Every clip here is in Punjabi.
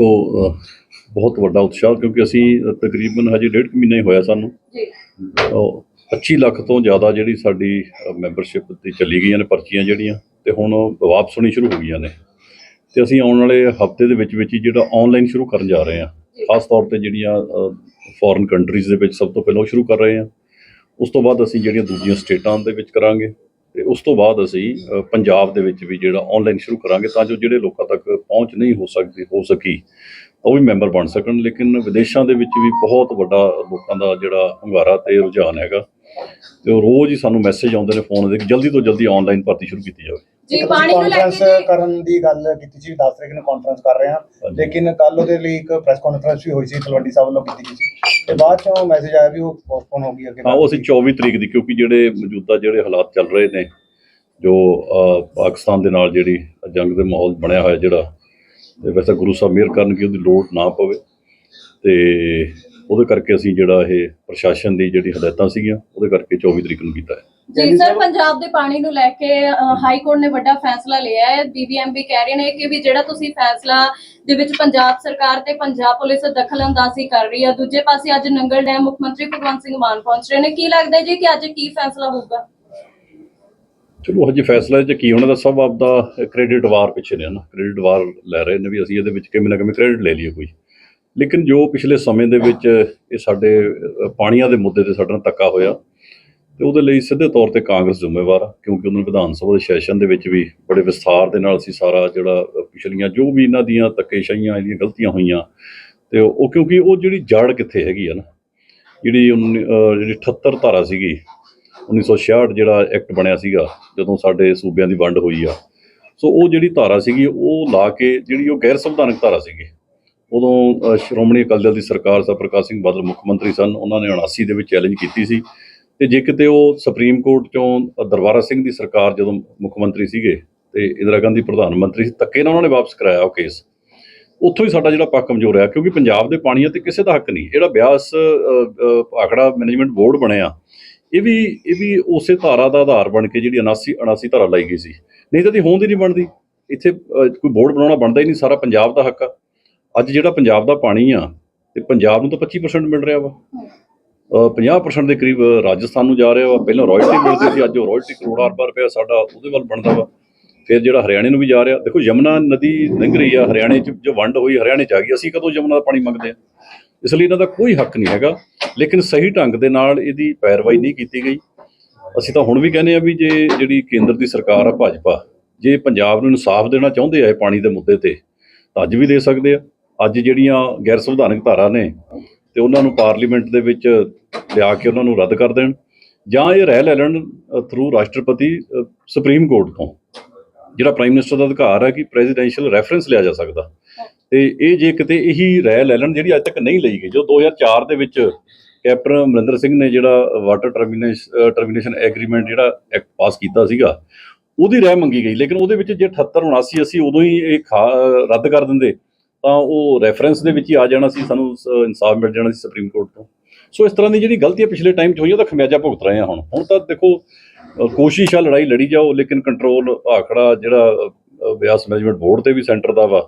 ਉਹ ਅ, ਬਹੁਤ ਵੱਡਾ ਉਤਸ਼ਾਹ ਕਿਉਂਕਿ ਅਸੀਂ ਤਕਰੀਬਨ ਹਜੇ ਡੇਢ ਕੁ ਮਹੀਨਾ ਹੀ ਹੋਇਆ ਸਾਨੂੰ। ਜੀ। ਉਹ 25 ਲੱਖ ਤੋਂ ਜ਼ਿਆਦਾ ਜਿਹੜੀ ਸਾਡੀ ਮੈਂਬਰਸ਼ਿਪ ਤੇ ਚੱਲੀ ਗਈਆਂ ਨੇ ਪਰਚੀਆਂ ਜਿਹੜੀਆਂ ਤੇ ਹੁਣ ਵਾਪਸ ਹੋਣੀ ਸ਼ੁਰੂ ਹੋ ਗਈਆਂ ਨੇ। ਤੇ ਅਸੀਂ ਆਉਣ ਵਾਲੇ ਹਫ਼ਤੇ ਦੇ ਵਿੱਚ ਵਿੱਚ ਹੀ ਜਿਹੜਾ ਆਨਲਾਈਨ ਸ਼ੁਰੂ ਕਰਨ ਜਾ ਰਹੇ ਹਾਂ। ਖਾਸ ਤੌਰ ਤੇ ਜਿਹੜੀਆਂ ਫੋਰਨ ਕੰਟਰੀਜ਼ ਦੇ ਵਿੱਚ ਸਭ ਤੋਂ ਪਹਿਲਾਂ ਸ਼ੁਰੂ ਕਰ ਰਹੇ ਹਾਂ। ਉਸ ਤੋਂ ਬਾਅਦ ਅਸੀਂ ਜਿਹੜੀਆਂ ਦੂਜੀਆਂ ਸਟੇਟਾਂ ਦੇ ਵਿੱਚ ਕਰਾਂਗੇ। ਤੇ ਉਸ ਤੋਂ ਬਾਅਦ ਅਸੀਂ ਪੰਜਾਬ ਦੇ ਵਿੱਚ ਵੀ ਜਿਹੜਾ ਆਨਲਾਈਨ ਸ਼ੁਰੂ ਕਰਾਂਗੇ ਤਾਂ ਜੋ ਜਿਹੜੇ ਲੋਕਾਂ ਤੱਕ ਪਹੁੰਚ ਨਹੀਂ ਹੋ ਸਕਦੀ, ਹੋ ਸਕੀ, ਉਹ ਵੀ ਮੈਂਬਰ ਬਣ ਸਕਣ। ਲੇਕਿਨ ਵਿਦੇਸ਼ਾਂ ਦੇ ਵਿੱਚ ਵੀ ਬਹੁਤ ਵੱਡਾ ਲੋਕਾਂ ਦਾ ਜਿਹੜਾ ਹੰਗਾਰਾ ਤੇ ਰੁਝਾਨ ਹੈਗਾ। ਤੇ ਉਹ ਰੋਜ਼ ਹੀ ਸਾਨੂੰ ਮੈਸੇਜ ਆਉਂਦੇ ਨੇ ਫੋਨ ਦੇ ਕਿ ਜਲਦੀ ਤੋਂ ਜਲਦੀ ਆਨਲਾਈਨ ਭਰਤੀ ਸ਼ੁਰੂ ਕੀਤੀ ਜਾਵੇ। ਜੀ ਪਾਣੀ ਨੂੰ ਲੈ ਕੇ ਜੀ। ਕਰਨ ਦੀ ਗੱਲ ਕੀਤੀ ਸੀ 10 ਤਰੀਕ ਨੂੰ ਕਾਨਫਰੰਸ ਕਰ ਰਹੇ ਹਾਂ। ਲੇਕਿਨ ਕੱਲ ਉਹਦੇ ਲਈ ਇੱਕ ਪ੍ਰੈਸ ਕਾਨਫਰੰਸ ਵੀ ਹੋਈ ਸੀ ਤਲਵੰਡੀ ਸਾਹਿਬ ਵੱਲੋਂ ਕੀਤੀ ਗਈ ਸੀ। ਤੇ ਬਾਅਦ ਚੋਂ ਮੈਸੇਜ ਆਇਆ ਵੀ ਉਹ ਪੋਸਟਪੋਨ ਹੋ ਗਈ ਅੱਗੇ। ਹਾਂ ਉਹ ਅਸੀਂ 24 ਤਰੀਕ ਦੀ ਕਿਉਂਕਿ ਜਿਹੜੇ ਮੌਜੂਦਾ ਜਿਹੜੇ ਹਾਲਾਤ ਚੱਲ ਰਹੇ ਨੇ ਜੋ ਪਾਕਿਸਤਾਨ ਦੇ ਨਾਲ ਜਿਹੜੀ ਜੰਗ ਦੇ ਮਾਹੌਲ ਬਣਿਆ ਹੋਇਆ ਜਿਹੜਾ ਤੇ ਵੈਸੇ ਗੁਰੂ ਸਾਹਿਬ ਮਿਹਰ ਕਰਨ ਕਿ ਉਹਦੀ ਲੋੜ ਨਾ ਪਵੇ। ਤੇ ਉਹਦੇ ਕਰਕੇ ਅਸੀਂ ਜਿਹੜਾ ਇਹ ਪ੍ਰਸ਼ਾਸਨ ਦੀ ਜਿਹੜੀ ਹਦਾਇਤਾਂ ਸੀਗੀਆਂ ਉਹਦੇ ਕਰਕੇ 24 ਤਰੀਕ ਨੂੰ ਕੀਤਾ ਹੈ। ਜੀ ਸਰ ਪੰਜਾਬ ਦੇ ਪਾਣੀ ਨੂੰ ਲੈ ਕੇ ਹਾਈ ਕੋਰਟ ਨੇ ਵੱਡਾ ਫੈਸਲਾ ਲਿਆ ਹੈ। ਬੀਬੀਐਮਬੀ ਕਹਿ ਰਹੇ ਨੇ ਕਿ ਵੀ ਜਿਹੜਾ ਤੁਸੀਂ ਫੈਸਲਾ ਦੇ ਵਿੱਚ ਪੰਜਾਬ ਸਰਕਾਰ ਤੇ ਪੰਜਾਬ ਪੁਲਿਸ ਦਖਲਅੰਦਾਜ਼ੀ ਕਰ ਰਹੀ ਹੈ ਦੂਜੇ ਪਾਸੇ ਅੱਜ ਨੰਗਲ ਡੈਮ ਮੁੱਖ ਮੰਤਰੀ ਭਗਵੰਤ ਸਿੰਘ ਮਾਨ ਪਹੁੰਚ ਰਹੇ ਨੇ। ਕੀ ਲੱਗਦਾ ਜੀ ਕਿ ਅੱਜ ਕੀ ਫੈਸਲਾ ਹੋਊਗਾ? ਚਲੋ ਹਜੇ ਫੈਸਲਾ ਚ ਕੀ ਉਹਨਾਂ ਦਾ ਸਭ ਆਪਦਾ ਕ੍ਰੈਡਿਟ ਵਾਰ ਪਿੱਛੇ ਨੇ ਨਾ ਕ੍ਰੈਡਿਟ ਵਾਰ ਲੈ ਰਹੇ ਨੇ ਵੀ ਅਸੀਂ ਇਹਦੇ ਵਿੱਚ ਕਿਵੇਂ ਨਾ ਕਿਵੇਂ ਕ੍ਰੈਡਿਟ ਲੈ ਲਈਏ ਕੋਈ। ਲੇਕਿਨ ਜੋ ਪਿਛਲੇ ਸਮੇਂ ਦੇ ਵਿੱਚ ਇਹ ਸਾਡੇ ਪਾਣੀਆਂ ਦੇ ਮੁੱਦੇ ਤੇ ਸਾਡੇ ਨਾਲ ਧੱਕਾ ਹੋਇਆ ਤੇ ਉਹਦੇ ਲਈ ਸਿੱਧੇ ਤੌਰ ਤੇ ਕਾਂਗਰਸ ਜ਼ਿੰਮੇਵਾਰ ਆ, ਕਿਉਂਕਿ ਉਹਨਾਂ ਵਿਧਾਨ ਸਭਾ ਦੇ ਸੈਸ਼ਨ ਦੇ ਵਿੱਚ ਵੀ ਬੜੇ ਵਿਸਥਾਰ ਦੇ ਨਾਲ ਅਸੀਂ ਸਾਰਾ ਜਿਹੜਾ ਪਿਛਲੀਆਂ ਜੋ ਵੀ ਇਹਨਾਂ ਦੀਆਂ ਧੱਕੇਸ਼ਾਹੀਆਂ ਇਹਦੀਆਂ ਗਲਤੀਆਂ ਹੋਈਆਂ, ਤੇ ਉਹ ਕਿਉਂਕਿ ਉਹ ਜਿਹੜੀ ਜੜ ਕਿੱਥੇ ਹੈਗੀ ਆ ਨਾ, ਜਿਹੜੀ ਉੱਨੀ- ਜਿਹੜੀ 78 ਧਾਰਾ ਸੀਗੀ 1966 ਜਿਹੜਾ ਐਕਟ ਬਣਿਆ ਸੀਗਾ, ਜਦੋਂ ਸਾਡੇ ਸੂਬਿਆਂ ਦੀ ਵੰਡ ਹੋਈ ਆ, ਸੋ ਉਹ ਜਿਹੜੀ ਧਾਰਾ ਸੀਗੀ, ਉਹ ਲਾ ਕੇ ਜਿਹੜੀ ਉਹ ਗੈਰ ਸੰਵਿਧਾਨਕ ਧਾਰਾ ਸੀਗੀ, ਉਦੋਂ ਸ਼੍ਰੋਮਣੀ ਅਕਾਲੀ ਦਲ ਦੀ ਸਰਕਾਰ ਸਾ ਪ੍ਰਕਾਸ਼ ਸਿੰਘ ਬਾਦਲ ਮੁੱਖ ਮੰਤਰੀ ਸਨ, ਉਹਨਾਂ ਨੇ 79 ਦੇ ਵਿੱਚ ਚੈਲੰਜ ਕੀਤੀ ਸੀ ਤੇ ਜੇ ਕਿਤੇ ਉਹ ਸੁਪਰੀਮ ਕੋਰਟ ਚੋਂ ਦਰਬਾਰਾ ਸਿੰਘ ਦੀ ਸਰਕਾਰ ਜਦੋਂ ਮੁੱਖ ਮੰਤਰੀ ਸੀਗੇ ਤੇ ਇੰਦਰਾ ਗਾਂਧੀ ਪ੍ਰਧਾਨ ਮੰਤਰੀ ਸੀ ਤੱਕੇ ਨਾਲ ਉਹਨਾਂ ਨੇ ਵਾਪਸ ਕਰਾਇਆ ਉਹ ਕੇਸ। ਉੱਥੋਂ ਹੀ ਸਾਡਾ ਜਿਹੜਾ ਪੱਖ ਕਮਜ਼ੋਰ ਰਿਹਾ, ਕਿਉਂਕਿ ਪੰਜਾਬ ਦੇ ਪਾਣੀਆਂ ਤੇ ਕਿਸੇ ਦਾ ਹੱਕ ਨਹੀਂ। ਜਿਹੜਾ ਬਿਆਸ ਆਖੜਾ ਮੈਨੇਜਮੈਂਟ ਬੋਰਡ ਬਣਿਆ, ਇਹ ਵੀ ਇਹ ਵੀ ਉਸੇ ਧਾਰਾ ਦਾ ਆਧਾਰ ਬਣ ਕੇ ਜਿਹੜੀ 79 79 ਧਾਰਾ ਲਾਈ ਗਈ ਸੀ। ਨਹੀਂ ਤਾਂ ਦੀ ਹੋਂਦ ਹੀ ਨਹੀਂ ਬਣਦੀ। ਇੱਥੇ ਕੋਈ ਬੋਰਡ ਬਣਾਉਣਾ ਬਣਦਾ ਹੀ ਨਹੀਂ, ਸਾਰਾ ਪੰਜਾਬ ਦਾ ਹੱਕ ਆ। ਅੱਜ ਜਿਹੜਾ ਪੰਜਾਬ ਦਾ ਪਾਣੀ ਆ, ਤੇ ਪੰਜਾਬ ਨੂੰ ਤਾਂ 25% ਮਿਲ ਰਿਹਾ ਵਾ। 50% ਦੇ ਕਰੀਬ ਰਾਜਸਥਾਨ ਨੂੰ ਜਾ ਰਿਹਾ ਵਾ ਪਹਿਲਾਂ ਰਾਇਲਟੀ ਮਿਲਦੀ ਸੀ, ਅੱਜ ਉਹ ਰਾਇਲਟੀ ਕਰੋੜਾਂ ਅਰਬਾਂ ਰੁਪਏ ਸਾਡਾ ਉਹਦੇ ਵੱਲ ਬਣਦਾ ਵਾ। ਫਿਰ ਜਿਹੜਾ ਹਰਿਆਣੇ ਨੂੰ ਵੀ ਜਾ ਰਿਹਾ। ਦੇਖੋ, ਯਮੁਨਾ ਨਦੀ ਲੰਘ ਰਹੀ ਆ, ਹਰਿਆਣੇ 'ਚ ਜੋ ਵੰਡ ਹੋਈ, ਹਰਿਆਣੇ 'ਚ ਆ ਗਈ। ਅਸੀਂ ਕਦੋਂ ਯਮੁਨਾ ਦਾ ਪਾਣੀ ਮੰਗਦੇ ਆ? ਇਸ ਲਈ ਇਹਨਾਂ ਦਾ ਕੋਈ ਹੱਕ ਨਹੀਂ ਹੈਗਾ। ਲੇਕਿਨ ਸਹੀ ਢੰਗ ਦੇ ਨਾਲ ਇਹਦੀ ਪੈਰਵਾਈ ਨਹੀਂ ਕੀਤੀ ਗਈ। ਅਸੀਂ ਤਾਂ ਹੁਣ ਵੀ ਕਹਿੰਦੇ ਆ ਵੀ ਜੇ ਜਿਹੜੀ ਕੇਂਦਰ ਦੀ ਸਰਕਾਰ ਆ ਭਾਜਪਾ, ਜੇ ਪੰਜਾਬ ਨੂੰ ਇਨਸਾਫ ਦੇਣਾ ਚਾਹੁੰਦੇ ਆ ਇਹ ਪਾਣੀ ਦੇ ਮੁੱਦੇ ਤੇ, ਤਾਂ ਅੱਜ ਵੀ ਦੇ ਸਕਦੇ ਆ। ਅੱਜ ਜਿਹੜੀਆਂ ਗੈਰ ਸੰਵਿਧਾਨਕ ਧਾਰਾ ਨੇ ਤੇ ਉਹਨਾਂ ਨੂੰ ਪਾਰਲੀਮੈਂਟ ਦੇ ਵਿੱਚ ਲਿਆ ਕੇ ਉਹਨਾਂ ਨੂੰ ਰੱਦ ਕਰ ਦੇਣ ਜਾਂ ਇਹ ਰਹਿ ਲੈ ਲੈਣ ਥਰੂ ਰਾਸ਼ਟਰਪਤੀ ਸੁਪਰੀਮ ਕੋਰਟ ਤੋਂ। ਜਿਹੜਾ ਪ੍ਰਾਈਮ ਮਿਨਿਸਟਰ ਦਾ ਅਧਿਕਾਰ ਹੈ ਕਿ ਪ੍ਰੈਜ਼ੀਡੈਂਸ਼ੀਅਲ ਰੈਫਰੈਂਸ ਲਿਆ ਜਾ ਸਕਦਾ। ਤੇ ਇਹ ਜੇ ਕਿਤੇ ਇਹੀ ਰਹਿ ਲੈ ਲੈਣ ਜਿਹੜੀ ਅੱਜ ਤੱਕ ਨਹੀਂ ਲਈ ਗਈ, ਜੋ 2004 ਦੇ ਵਿੱਚ ਕੈਪਟਨ ਅਮਰਿੰਦਰ ਸਿੰਘ ਨੇ ਜਿਹੜਾ ਵਾਟਰ ਟਰਮੀਨੇਸ਼ਨ ਟਰਮੀਨੇਸ਼ਨ ਐਗਰੀਮੈਂਟ ਜਿਹੜਾ ਐਕਟ ਪਾਸ ਕੀਤਾ ਸੀਗਾ, ਉਹਦੀ ਰਹਿ ਮੰਗੀ ਗਈ। ਲੇਕਿਨ ਉਹਦੇ ਵਿੱਚ ਜੇ 78 79 ਅਸੀਂ ਉਦੋਂ ਹੀ ਇਹ ਖਾ- ਰੱਦ ਕਰ ਦਿੰਦੇ। ਤਾਂ ਉਹ ਰੈਫਰੈਂਸ ਦੇ ਵਿੱਚ ਹੀ ਆ ਜਾਣਾ ਸੀ ਸਾਨੂੰ ਸ- ਇਨਸਾਫ ਮਿਲ ਜਾਣਾ ਸੀ ਸੁਪਰੀਮ ਕੋਰਟ ਤੋਂ। ਸੋ ਇਸ ਤਰ੍ਹਾਂ ਦੀ ਜਿਹੜੀ ਗਲਤੀ ਹੈ ਪਿਛਲੇ ਟਾਈਮ 'ਚ ਹੋਈਆਂ ਉਹਦਾ ਖਮਿਆਜਾ ਭੁਗਤ ਰਹੇ ਹਾਂ ਹੁਣ। ਹੁਣ ਤਾਂ ਦੇਖੋ ਕੋਸ਼ਿਸ਼ ਆ ਲੜਾਈ ਲੜੀ ਜਾਓ ਲੇਕਿਨ ਕੰਟਰੋਲ ਆਖੜਾ ਜਿਹੜਾ ਬਿਆਸ ਮੈਨੇਜਮੈਂਟ ਬੋਰਡ ਤੇ ਵੀ ਸੈਂਟਰ ਦਾ ਵਾ।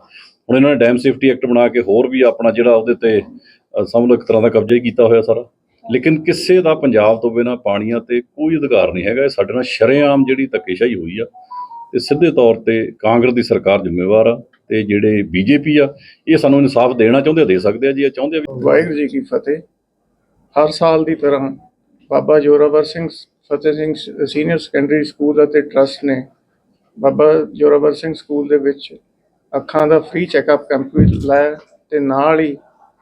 ਹੁਣ ਇਹਨਾਂ ਨੇ ਡੈਮ ਸੇਫਟੀ ਐਕਟ ਬਣਾ ਕੇ ਹੋਰ ਵੀ ਆਪਣਾ ਜਿਹੜਾ ਉਹਦੇ ਤੇ ਅ, ਸਮਝ ਇੱਕ ਤਰ੍ਹਾਂ ਦਾ ਕਬਜ਼ਾ ਹੀ ਕੀਤਾ ਹੋਇਆ ਸਾਰਾ। ਲੇਕਿਨ ਕਿਸੇ ਦਾ ਪੰਜਾਬ ਤੋਂ ਬਿਨਾ ਪਾਣੀਆਂ ਤੇ ਕੋਈ ਅਧਿਕਾਰ ਨਹੀਂ ਹੈਗਾ। ਇਹ ਸਾਡੇ ਨਾਲ ਸ਼ਰੇਆਮ ਜਿਹੜੀ ਧੱਕੇਸ਼ਾਹੀ ਹੋਈ ਆ ਤੇ ਸਿੱਧੇ ਤੌਰ ਤੇ ਕਾਂਗਰਸ ਦੀ ਸਰਕਾਰ ਜ਼ਿੰਮੇਵਾਰ ਆ। ਤੇ ਜਿਹੜੇ ਬੀਜੇਪੀ ਆ, ਇਹ ਸਾਨੂੰ ਇਨਸਾਫ ਦੇਣਾ ਚਾਹੁੰਦੇ ਦੇ ਸਕਦੇ ਆ ਜੀ, ਇਹ ਚਾਹੁੰਦੇ ਵਾਹਿਗੁਰੂ ਜੀ ਕੀ ਫਤਿਹ। ਹਰ ਸਾਲ ਦੀ ਤਰ੍ਹਾਂ ਬਾਬਾ ਜੋਰਾਵਰ ਸਿੰਘ ਫਤਿਹ ਸਿੰਘ ਸ- ਸੀਨੀਅਰ ਸੈਕੰਡਰੀ ਸਕੂਲ ਅਤੇ ਟਰਸਟ ਨੇ ਬਾਬਾ ਜੋਰਾਵਰ ਸਿੰਘ ਸਕੂਲ ਦੇ ਵਿੱਚ ਅੱਖਾਂ ਦਾ ਫ੍ਰੀ ਚੈੱਕਅਪ ਕੈਂਪ ਵੀ ਲਾਇਆ ਤੇ ਨਾਲ ਹੀ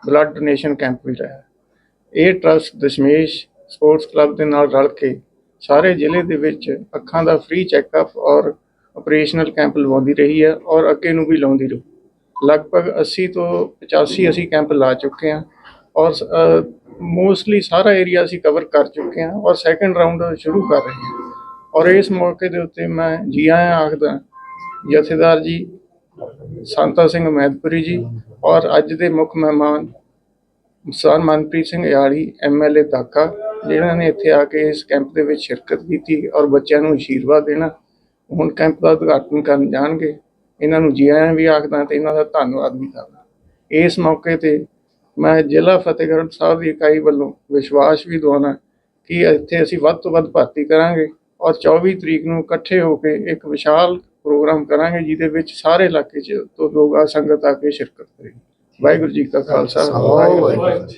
ਬਲੱਡ ਡੋਨੇਸ਼ਨ ਕੈਂਪ ਵੀ ਲਾਇਆ। ਇਹ ਟਰਸਟ ਦਸ਼ਮੇਸ਼ ਸਪੋਰਟਸ ਕਲੱਬ ਦੇ ਨਾਲ ਰਲ ਕੇ ਸਾਰੇ ਜ਼ਿਲ੍ਹੇ ਦੇ ਵਿੱਚ ਅੱਖਾਂ ਦਾ ਫ੍ਰੀ ਚੈੱਕਅਪ ਔਰ ਆਪਰੇਸ਼ਨਲ ਕੈਂਪ ਲਵਾਉਂਦੀ ਰਹੀ ਹੈ ਔਰ ਅੱਗੇ ਨੂੰ ਵੀ ਲਾਉਂਦੀ ਰਹੂ। ਲਗਭਗ 80 ਤੋਂ 85 ਅਸੀਂ ਕੈਂਪ ਲਾ ਚੁੱਕੇ ਹਾਂ ਔਰ ਮੋਸਟਲੀ ਸਾਰਾ ਏਰੀਆ ਅਸੀਂ ਕਵਰ ਕਰ ਚੁੱਕੇ ਹਾਂ ਔਰ ਸੈਕੰਡ ਰਾਉਂਡ ਸ਼ੁਰੂ ਕਰ ਰਹੇ ਹਾਂ। ਔਰ ਇਸ ਮੌਕੇ ਦੇ ਉੱਤੇ ਮੈਂ ਜੀ ਆਇਆਂ ਆਖਦਾ ਜਥੇਦਾਰ ਜੀ, ਸੰਤਾ ਸਿੰਘ ਮਹਿਦਪੁਰੀ ਜੀ ਔਰ ਅੱਜ ਦੇ ਮੁੱਖ ਮਹਿਮਾਨ ਸਰ ਮਨਪ੍ਰੀਤ ਸਿੰਘ ਯਾਲੀ ਐਮਐਲਏ ਦਾਕਾ ਜਿਨ੍ਹਾਂ ਨੇ ਇੱਥੇ ਆ ਕੇ ਇਸ ਕੈਂਪ ਦੇ ਵਿੱਚ ਸ਼ਿਰਕਤ ਕੀਤੀ ਔਰ ਬੱਚਿਆਂ ਨੂੰ ਅਸ਼ੀਰਵਾਦ ਦੇਣਾ। ਹੁਣ ਕੈਂਪ ਦਾ ਉਦਘਾਟਨ ਕਰਨ ਜਾਣਗੇ, ਇਹਨਾਂ ਨੂੰ ਜੀ ਆਇਆਂ ਵੀ ਆਖਦਾ ਤੇ ਇਹਨਾਂ ਦਾ ਧੰਨਵਾਦ ਵੀ ਕਰਦਾ। ਇਸ ਮੌਕੇ ਤੇ ਮੈਂ ਜ਼ਿਲ੍ਹਾ ਫਤਿਹਗੜ੍ਹ ਸਾਹਿਬ ਦੀ ਇਕਾਈ ਵੱਲੋਂ ਵਿਸ਼ਵਾਸ ਵੀ ਦਿਵਾਉਣਾ ਕਿ ਇੱਥੇ ਅਸੀਂ ਵੱਧ ਤੋਂ ਵੱਧ ਭਰਤੀ ਕਰਾਂਗੇ ਔਰ 24 ਤਰੀਕ ਨੂੰ ਇਕੱਠੇ ਹੋ ਕੇ ਇੱਕ ਵਿਸ਼ਾਲ ਪ੍ਰੋਗਰਾਮ ਕਰਾਂਗੇ, ਜਿਹਦੇ ਵਿੱਚ ਸਾਰੇ ਇਲਾਕੇ 'ਚ ਤੋਂ ਲੋਕ ਆ, ਸੰਗਤ ਆ ਕੇ ਸ਼ਿਰਕਤ ਕਰੇਗੀ। ਵਾਹਿਗੁਰੂ ਜੀ ਕਾ ਖਾਲਸਾ, ਵਾਹਿਗੁਰੂ ਜੀ